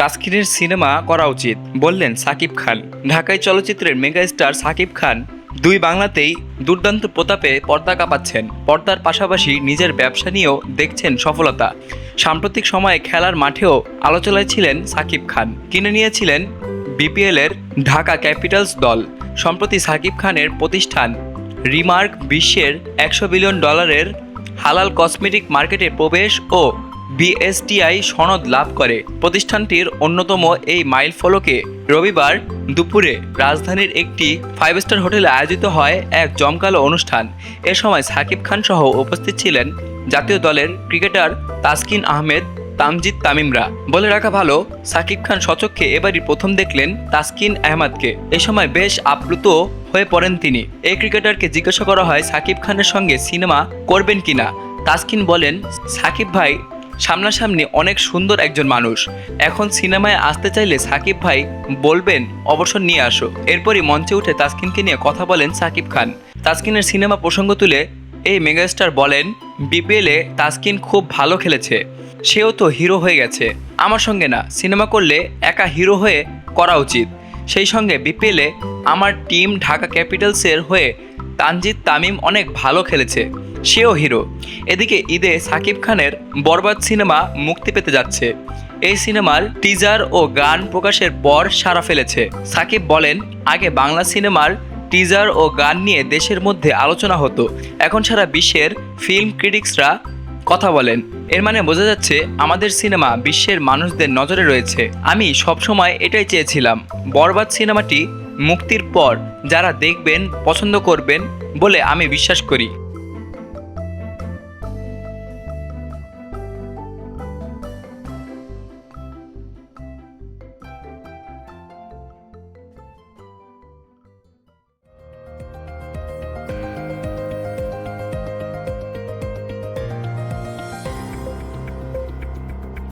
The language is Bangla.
তাস্কিনের সিনেমা করা উচিত, বললেন সাকিব খান। ঢাকায় চলচ্চিত্রের মেগাস্টার সাকিব খান দুই বাংলাতেই দুর্দান্ত প্রতাপে পর্দা কাঁপাচ্ছেন। পর্দার পাশাপাশি নিজের ব্যবসা নিয়েও দেখছেন সফলতা। সাম্প্রতিক সময়ে খেলার মাঠেও আলোচনায় ছিলেন সাকিব খান। কিনে নিয়েছিলেন বিপিএলের ঢাকা ক্যাপিটালস দল। সম্প্রতি সাকিব খানের প্রতিষ্ঠান রিমার্ক বিশ্বের একশো বিলিয়ন ডলারের হালাল কসমেটিক মার্কেটে প্রবেশ ও বিএসটিআই সনদ লাভ করে। প্রতিষ্ঠানটির অন্যতম এই মাইল ফলকে রবিবার দুপুরে রাজধানীর একটি ফাইভ স্টার হোটেলে আয়োজিত হয় এক জমকালো অনুষ্ঠান। এ সময় সাকিব খান সহ উপস্থিত ছিলেন জাতীয় দলের ক্রিকেটার তাসকিন আহমেদ, তামজিদ তামিমরা। বলে রাখা ভালো, সাকিব খান সচক্ষে এবারই প্রথম দেখলেন তাসকিন আহমেদকে। এ সময় বেশ আপ্লুত হয়ে পড়েন তিনি। এই ক্রিকেটারকে জিজ্ঞাসা করা হয় সাকিব খানের সঙ্গে সিনেমা করবেন কিনা? তাসকিন বলেন, সাকিব ভাই সামনাসামনি অনেক সুন্দর একজন মানুষ। এখন সিনেমায় আসতে চাইলে সাকিব ভাই বলবেন, অবসর নিয়ে আসো। এরপরই মঞ্চে উঠে তাসকিনকে নিয়ে কথা বলেন সাকিব খান। তাসকিনের সিনেমা প্রসঙ্গ তুলে এই মেগাস্টার বলেন, বিপিএলে তাসকিন খুব ভালো খেলেছে। সেও তো হিরো হয়ে গেছে। আমার সঙ্গে না, সিনেমা করলে একা হিরো হয়ে করা উচিত। সেই সঙ্গে বিপিএলে আমার টিম ঢাকা ক্যাপিটালসের হয়ে তানজিদ তামিম অনেক ভালো খেলেছে। সেও হিরো। এদিকে ঈদে সাকিব খানের বরবাদ সিনেমা মুক্তি পেতে যাচ্ছে। এই সিনেমার টিজার ও গান প্রকাশের পর সারা ফেলেছে। সাকিব বলেন, আগে বাংলা সিনেমার টিজার ও গান নিয়ে দেশের মধ্যে আলোচনা হতো। এখন সারা বিশ্বের ফিল্ম ক্রিটিক্সরা কথা বলেন। এর মানে বোঝা যাচ্ছে, আমাদের সিনেমা বিশ্বের মানুষদের নজরে রয়েছে। আমি সবসময় এটাই চেয়েছিলাম, বরবাদ সিনেমাটি মুক্তির পর যারা দেখবেন, পছন্দ করবেন বলে আমি বিশ্বাস করি।